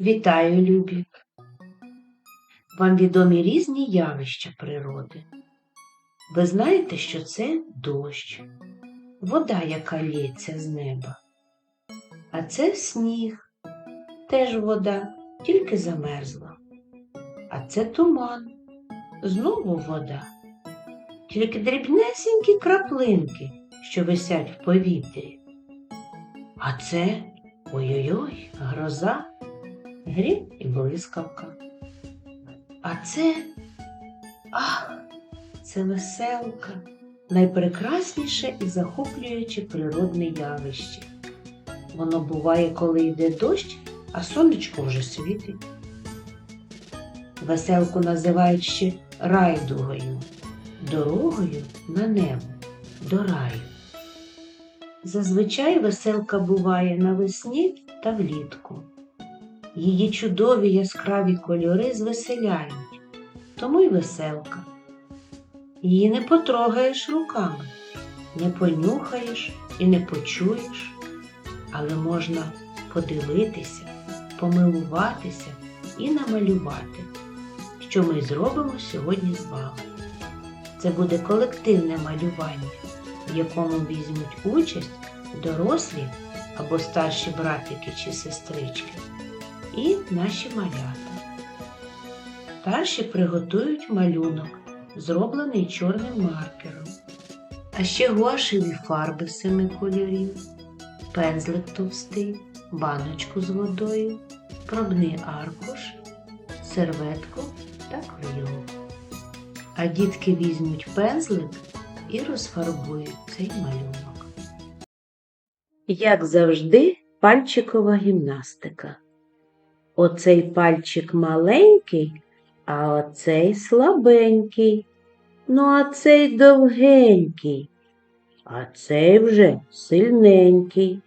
Вітаю, любі! Вам відомі різні явища природи. Ви знаєте, що це дощ, вода, яка лється з неба. А це сніг, теж вода, тільки замерзла. А це туман, знову вода, тільки дрібнесенькі краплинки, що висять в повітрі. А це ой-ой-ой, гроза, грім і блискавка. А це ах, це веселка, найпрекрасніше і захоплююче природне явище. Воно буває, коли йде дощ, а сонечко вже світить. Веселку називають ще райдугою, дорогою на небо, до раю. Зазвичай веселка буває навесні та влітку. Її чудові яскраві кольори звеселяють, тому й веселка. Її не потрогаєш руками, не понюхаєш і не почуєш, але можна подивитися, помилуватися і намалювати, що ми зробимо сьогодні з вами. Це буде колективне малювання, в якому візьмуть участь дорослі або старші братики чи сестрички і наші малята. Старші приготують малюнок, зроблений чорним маркером, а ще гуашеві фарби семи кольорів, пензлик товстий, баночку з водою, пробний аркуш, серветку та клею. А дітки візьмуть пензлик і розфарбують цей малюнок. Як завжди, пальчикова гімнастика. Оцей пальчик маленький, а оцей слабенький. Ну, а цей довгенький, а цей вже сильненький.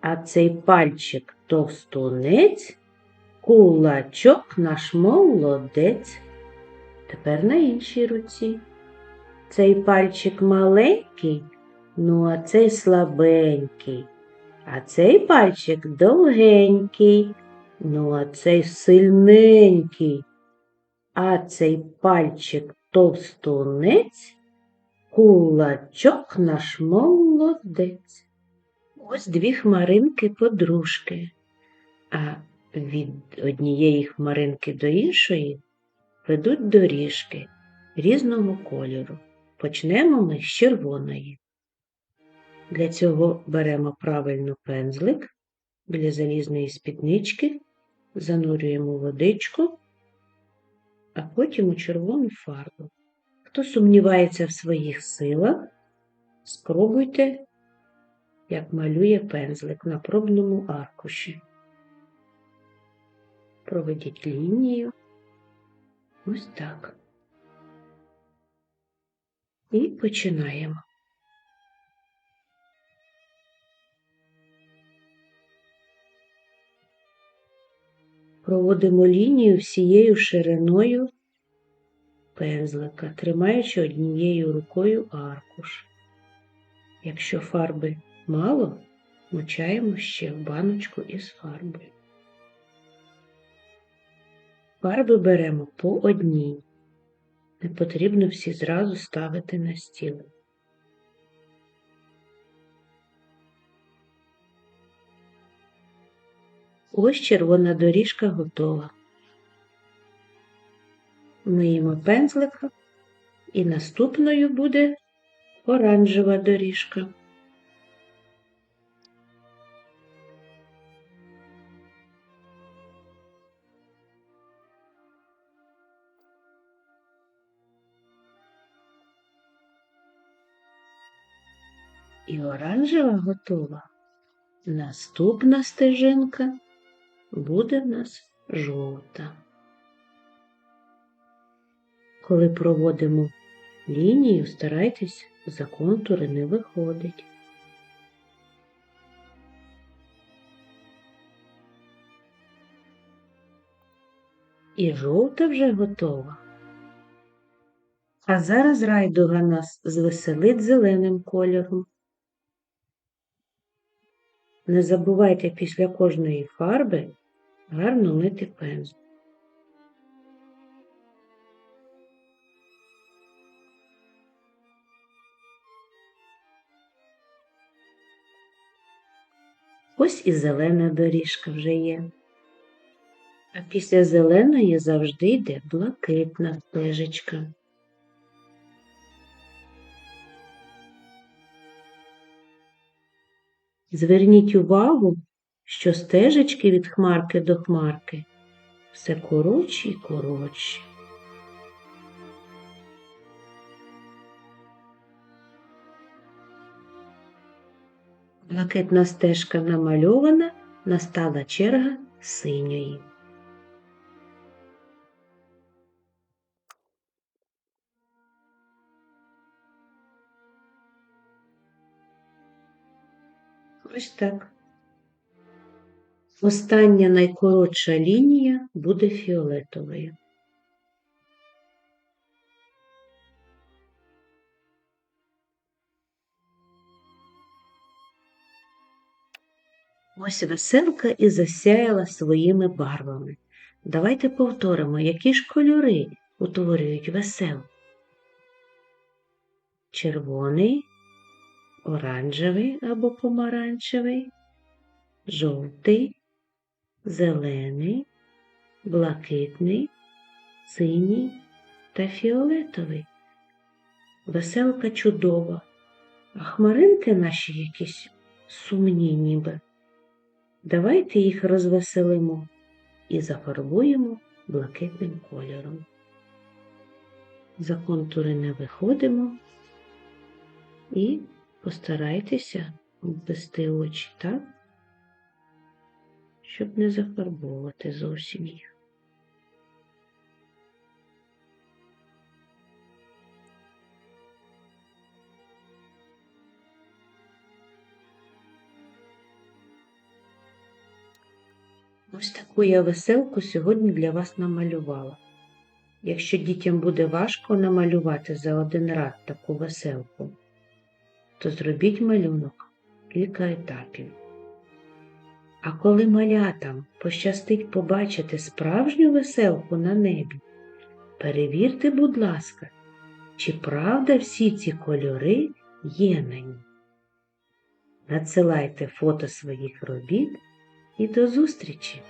А цей пальчик товстунець, кулачок наш молодець. Тепер на іншій руці. Цей пальчик маленький, ну а цей слабенький, а цей пальчик довгенький. Ну, а цей сильненький, а цей пальчик товстунець, кулачок наш молодець. Ось дві хмаринки подружки, а від однієї хмаринки до іншої ведуть доріжки різного кольору. Почнемо ми з червоної. Для цього беремо правильно пензлик біля залізної спіднички занурюємо водичку, а потім у червону фарбу. Хто сумнівається в своїх силах, спробуйте, як малює пензлик на пробному аркуші. Проведіть лінію ось так. І починаємо. Проводимо лінію всією шириною пензлика, тримаючи однією рукою аркуш. Якщо фарби мало, мочаємо ще в баночку із фарбою. Фарби беремо по одній. Не потрібно всі зразу ставити на стіл. Ось червона доріжка готова. Миємо пензлика і наступною буде оранжева доріжка. І оранжева готова. Наступна стежинка буде в нас жовта. Коли проводимо лінію, старайтесь за контури не виходить. І жовта вже готова. А зараз райдуга нас звеселить зеленим кольором. Не забувайте після кожної фарби гарно мити пензлик. Ось і зелена доріжка вже є. А після зеленої завжди йде блакитна стежечка. Зверніть увагу, що стежечки від хмарки до хмарки все коротші і коротші. Блакитна стежка намальована, настала черга синьої. Ось так. Остання найкоротша лінія буде фіолетовою. Ось веселка і засяяла своїми барвами. Давайте повторимо, які ж кольори утворюють веселку. Червоний, оранжевий або помаранчевий, жовтий, зелений, блакитний, синій та фіолетовий. Веселка чудова, а хмаринки наші якісь сумні ніби. Давайте їх розвеселимо і зафарбуємо блакитним кольором. За контури не виходимо і постарайтеся обвести очі так, щоб не зафарбовувати зовсім їх. Ось таку я веселку сьогодні для вас намалювала. Якщо дітям буде важко намалювати за один раз таку веселку, то зробіть малюнок кілька етапів. А коли малятам пощастить побачити справжню веселку на небі, перевірте, будь ласка, чи правда всі ці кольори є на ній. Надсилайте фото своїх робіт і до зустрічі!